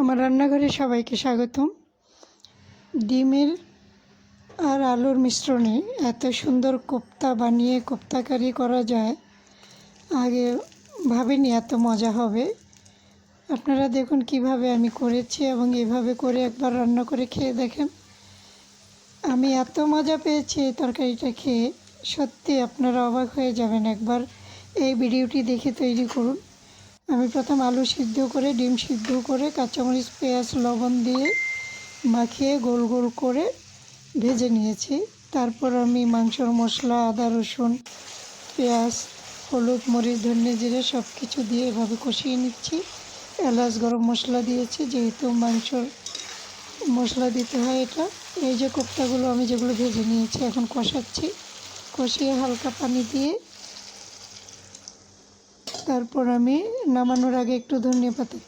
আমার রান্নাঘরে সবাইকে স্বাগতম। ডিমের আর আলুর মিশ্রণে এত সুন্দর কোপ্তা বানিয়ে কোপ্তা কারি করা যায়, আগে ভাবিনি এত মজা হবে। আপনারা দেখুন কীভাবে আমি করেছি এবং এভাবে করে একবার রান্না করে খেয়ে দেখেন। আমি এত মজা পেয়েছি এই তরকারিটা খেয়ে, সত্যি আপনারা অবাক হয়ে যাবেন। একবার এই ভিডিওটি দেখে তৈরি করুন। আমি প্রথম আলু সিদ্ধ করে, ডিম সিদ্ধ করে, কাঁচামরিচ, পেঁয়াজ, লবণ দিয়ে মাখিয়ে গোল গোল করে ভেজে নিয়েছি। তারপর আমি মাংসর মশলা, আদা, রসুন, পেঁয়াজ, হলুদ, মরিচ, ধনে জিরে সব কিছু দিয়ে এভাবে কষিয়ে নিচ্ছি। এলাচ, গরম মশলা দিয়েছি, যেহেতু মাংসর মশলা দিতে হয় এটা। এই যে কোপ্তাগুলো আমি যেগুলো ভেজে নিয়েছি, এখন কষাচ্ছি। কষিয়ে হালকা পানি দিয়ে তারপর আমি নামানোর আগে একটু ধনিয়া পাতা।